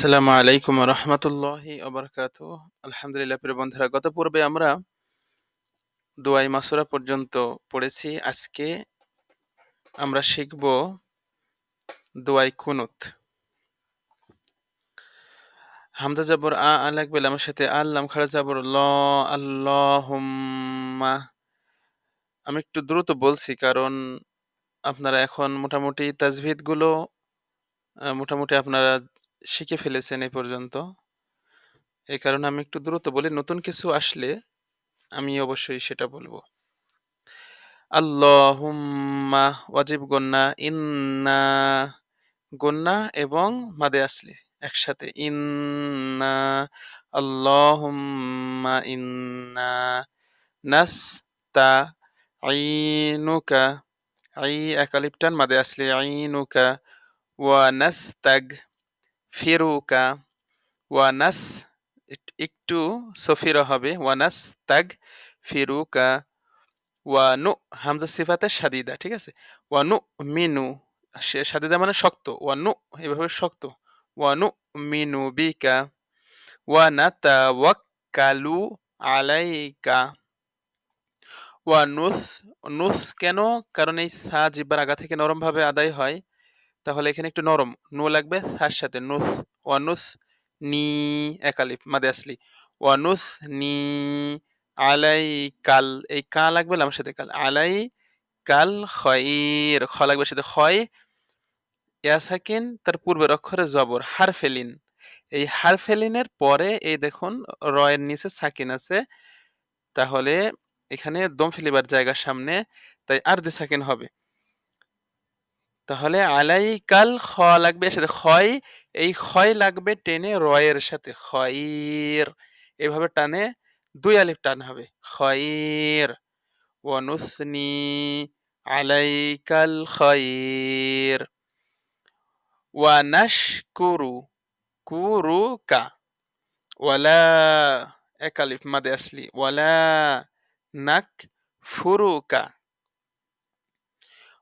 আসসালামু আলাইকুম রহমতুল্লাহি অবরকাত আলহামদুলিল্লাহ প্রিয় বন্ধুরা, গত পূর্বে আমরা দোয়াই মাসুরা পর্যন্ত পড়েছি। আজকে আমরা শিখব দোয়াই কুনুত। হামজা জাবর আ আ লাগবে আমার সাথে আল্লাম খাড়া জাবর ল, আল্লাহুম্মা। আমি একটু দ্রুত বলছি কারণ আপনারা এখন মোটামুটি তাজভিদগুলো মোটামুটি আপনারা শিখে ফেলেছেন এই পর্যন্ত। এই কারণে আমি একটু দ্রুত বলি, নতুন কিছু আসলে আমি অবশ্যই সেটা বলব। আল্লাহুম্মা ওয়াজিব গন্না, ইন্না গন্না এবং মাদে আসলি একসাথে। ইন্না আল্লাহুম্মা ইন্না নাস্তা আইনুকা আই একালিপটান মাদে আসলি, আইনুকা ওয়া নাস্তাগ ফিরুকা ওয়া নাস একটু সফিরা হবে ওয়া নাস্তাগ ফিরুকা, ওয়ানু, হামজা সিফাতে সাদিদা, ঠিক আছে? ওয়ানু মিনু সাদিদা মানে শক্ত, ওয়ানু এভাবে শক্ত, ওয়ানু মিনু বিকা, ওয়ানাতা ওয়াক্কালু আলাইকা, ওয়ানুস, নুস কেন? কারণ এই সা জিব্বার আগা থেকে নরম ভাবে আদায় হয়। তাহলে এখানে একটু নরম। নো লাগবে সার সাথে। নুস ওয়ানুস, নি একালিফ মাদে আসলি। ওয়ানুস, নি, আলাই, কাল। এই কা লাগবে লামের সাথে কাল। আলাই, কাল, খয়ের। খ লাগবে সাথে খয়। ইয়া সাকিন, তার পূর্বের অক্ষরে জবর, হারফেলিন। এই হারফেলিনের পরে এই দেখুন, রয়ের নিচে সাকিন আছে। তাহলে এখানে দম ফেলিবার জায়গার সামনে, তাই আর দি সাকিন হবে। তাহলে আলাই কাল খ লাগবে, এর সাথে খয়, এই খয় লাগবে টেনে রয়ের সাথে, খয়ের। এভাবে টানে দুই আলিফ টান হবে, খয়ের। ওয়ানুসনি আলাইকাল খয়ের। ওয়ানাশকুরু কুরুকা, ওয়ালা এক আলিফ মাদে আসলি, ওয়ালা নাক ফুরুকা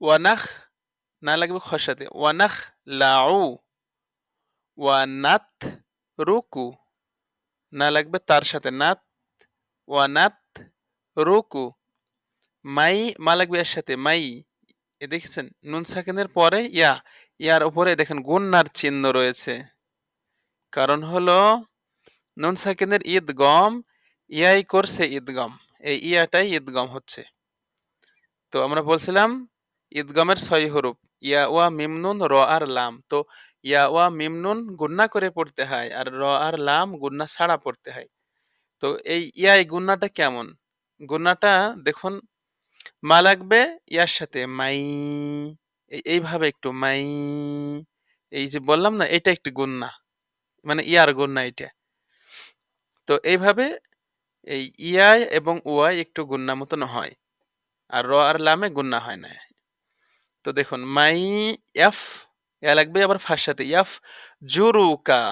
ওয়ানাখ না লাগবে খর সাথে ওয়ানাখ লাউ, ওয়ানাত রুকু। না লাগবে তার সাথে নাত, ওয়ানাত রুকু। মাই, মা লাগবে এর সাথে মাই। এ দেখেছেন? নুন সাকিনের পরে, ইয়া, ইয়ার উপরে দেখেন গুন্নার চিহ্ন রয়েছে। কারণ হলো, নুন সাকিনের ঈদগম ইয়াই করছে ঈদগম এই ইয়াটাই ঈদগম হচ্ছে। তো আমরা বলছিলাম ঈদগমের ছয় হরুপ। ইয়া ওয়া মিমনুন র আর লাম তো ইয়া ওয়া মিমনুন গুন্না করে পড়তে হয় আর র আর লাম গুন্না ছাড়া পড়তে হয় তো এই ইয়াই গুন্নাটা কেমন গুন্নাটা দেখুন মা লাগবে ইয়ার সাথে মাই এই- এইভাবে একটু মাই এই যে বললাম না এটা একটু গুন্না মানে ইয়ার গুন্না এটা তো এইভাবে এই ইয়াই এবং ওয়াই একটু গুন্না মতন হয় আর র আর লামে গুন্না হয় না তো দেখুন, মাই এফ ইয়া লাগবে আবার ফার সাথে ইয়াফ জুরুকা।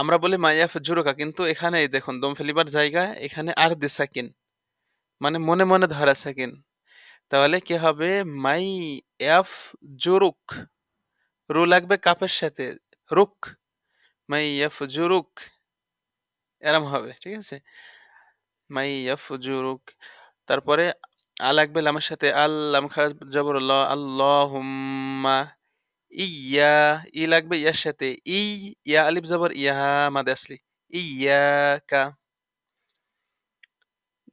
আমরা বলি মাই এফ জুরুকা, কিন্তু এখানে দেখুন, দম ফেলিবার জায়গা, এখানে আর দি সাকিন মানে মনে মনে ধরা সাকিন তাহলে কি হবে? মাই এফ জুরুক, রু লাগবে কাপের সাথে, রুক, মাই এফ জুরুক, এরম হবে, ঠিক আছে? মাই এফ জুরুক, তারপরে আ লাগবে লামের সাথে আল্লাম খারাজ জবর ল আল্লাহুম্মা ইয়া ই লাগবে ইয়ার সাথে, ই, ইয়া, আলিফ জবর, ইয়া মাদে আসলি ইয়াকা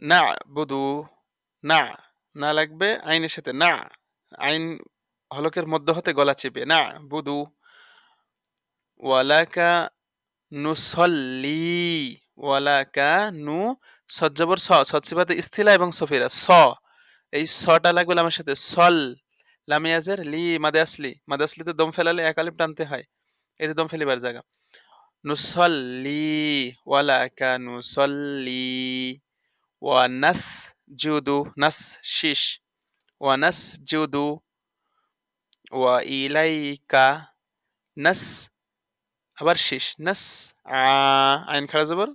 না বুদু না না লাগবে, আইনের সাথে, না, আইন হলকের মধ্য হতে গলা চেপে না বুদু ওয়ালাকা নুসল্লি, ওয়ালাকা নু সজ্জবর স সৎসিবাতে ইস্তিলা এবং সফিরা, স এই সটা লাগবে লামের সাথে। সল, লামিয়াজের লি মাদে আসলি মাদে আসলিতে দম ফেলালে এক আলিফ টানতে হয়। এই যে দম ফেলিবার জায়গা। নুসল্লি, ওয়ালাকা নুসল্লি ওয়া নাস জুদু নাস শিশ ওয়ানাস জুদু ওয়া ইলাইকা নাস, আবার শিশ নাস, আ, আইন খাড়া জবর।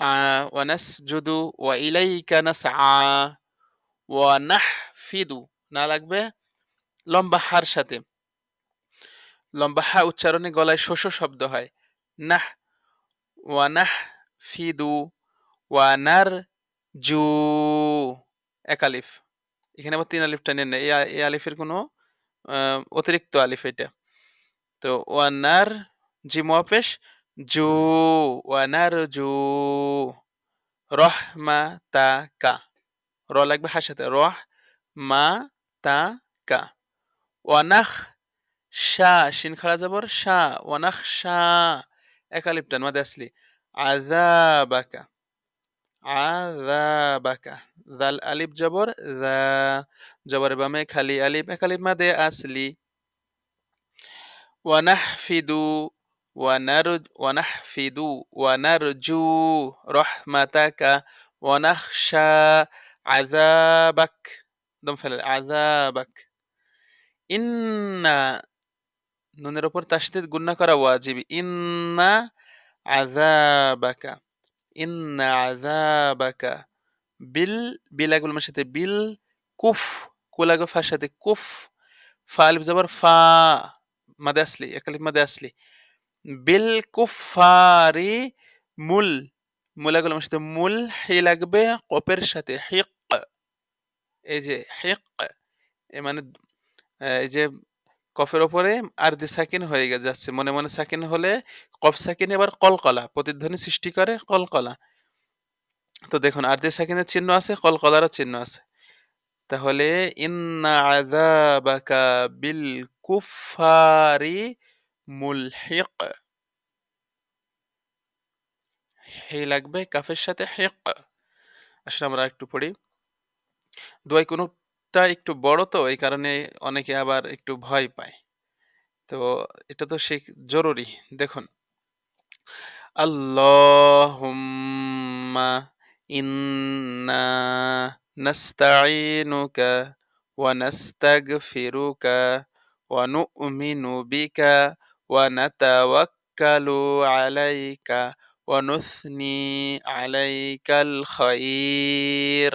আ ওয়া নাস জুদু ওয়া ইলাইকা নাস, আ। ওয়া নাহ ফিদু না লাগবে? লম্বা হার সাথে। লম্বা হা উচ্চারণে গলায় শোষ শব্দ হয়। নাহ ওয়ানাহ ফিদু ওয়ানার জু এক আলিফ। এখানে আবার তিন আলিফটা নেন এই আলিফের কোনো অতিরিক্ত আলিফ এটা। তো ওয়ানার জি মোয়াপেশ জু ওয়ানার জু রহমা তা কা رولك بحشة الروح ما تا كا ونخ شا شين خلا زبر شا ونخ ونخشى اكاليبتن ماذا اصلي عذابك. عذابك. ذا الأليب جبر ذا. جبر بما خلي الف إكاليب ماذا اصلي ونحفد ونرج ونحفد ونرجو رحمتك. ونخشى عذابك দম ফেলে আযাবাক ইন্না নুনের উপর তাসদিদ গুন্না করা ওয়াজিব ইন্না আযাবাকা ইন্না আযাবাকা বিল বিলাগুলোর সাথে বিল কুফ কুলাগো ফার সাথে কুফ ফা আলিফ জবর ফা মাদে আসলি একালিফ মাদে আসলি বিল কুফারি মুল মুলাগুলোর সাথে মুল হি লাগবে কপের সাথে হিক এই যে হিক, এ মানে এই যে কফের ওপরে আরদি সাকিন হয়ে গে- যাচ্ছে। মনে মনে সাকিন হলে কফ সাকিন এবার কলকলা, প্রতিধ্বনি সৃষ্টি করে কলকলা। তো দেখুন আরদি সাকিনের চিহ্ন আছে, কলকলারও চিহ্ন আছে। তাহলে ইন্না আযাবাকা বিল কুফারি মুলহিক। হে লাগবে কাফের সাথে হেক। আসলে আমরা একটু পড়ি। দোয়াই কোনটা একটু বড় তো, এই কারণে অনেকে আবার একটু ভয় পায়। তো এটা তো শিখ জরুরি, দেখুন। আল্লাহুম্মা ইন্না নাস্তাঈনুকা ওয়া নাস্তাগফিরুকা ওয়া নু'মিনু বিকা ওয়া নাতাওয়াক্কালু আলাইকা ওয়া আলাইকাল খায়র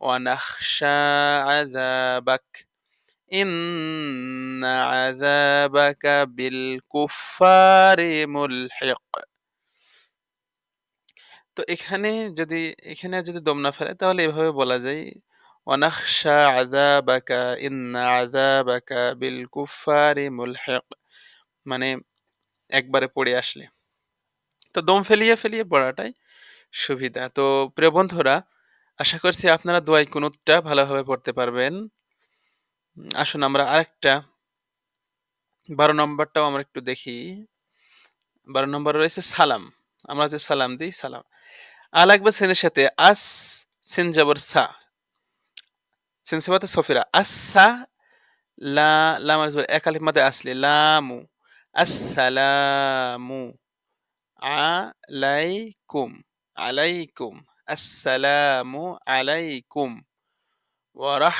ونخشى عذابك إن عذابك بالكفار ملحق তো এখানে যদি এখানে যদি দম না ফেলে তাহলে এভাবে বলা যায় ওয়ানাখশা আযাবাকা ইন্না আযাবাকা বিল কুফারি মুলহিক মানে একবারে পড়ে আসলে তো দম ফেলিয়ে ফেলিয়ে পড়াটাই সুবিধা তো প্রিয় বন্ধুরা আশা করছি আপনারা দোয়াই কুনুতটা ভালোভাবে পড়তে পারবেন। আসুন আমরা আরেকটা। বারো নম্বরটাও আমরা একটু দেখি। বারো নম্বর রয়েছে সালাম। আমরা যে সালাম দিই, সালাম। আ লাগবে সেনের সাথে আস সিন সা। সিন সেবাতে সফিরা। আসসা লা, লাম আসবে এক আলিফ মাদে আসলে লামু। আসসালামু আলাইকুম। আলাইকুম। আসসালামু আলাইকুম ওয়ারাহ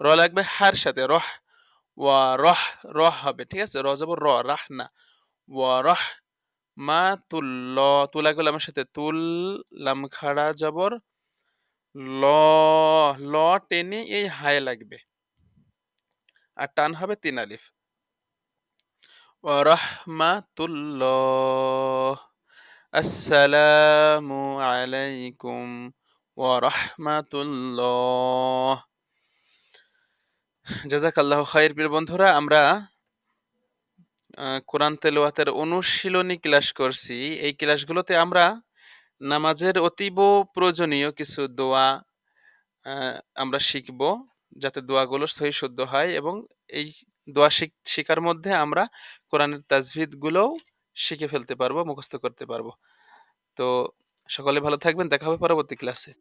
র লাগবে হার সাথে, রহ ওয়া রহ রহ হবে, ঠিক আছে? র জবর র রাহ না ওয়া রহ মা তুল ল তু লাগবে আমার সাথে, তুল লাম খাড়া জবর ল ল টেনে এই হায় লাগবে। আর টান হবে তিন আলিফ। ওয়া রাহমাতুল্লাহ আসসালামু আলাইকুম ওয়া রাহমাতুল্লাহ জাজাকাল্লাহ খায়ের প্রিয় বন্ধুরা, আমরা কোরআন তেলোয়াতের অনুশীলনী ক্লাস করছি। এই ক্লাসগুলোতে আমরা নামাজের অতীব প্রয়োজনীয় কিছু দোয়া আমরা শিখব যাতে দোয়াগুলো সহি শুদ্ধ হয় এবং এই দোয়া শিখ- শিখার মধ্যে আমরা কোরআনের তাজভিদ গুলোও শিখে ফেলতে পারব মুখস্থ করতে পারব। তো সকলে ভালো থাকবেন দেখা হবে পরবর্তী ক্লাসে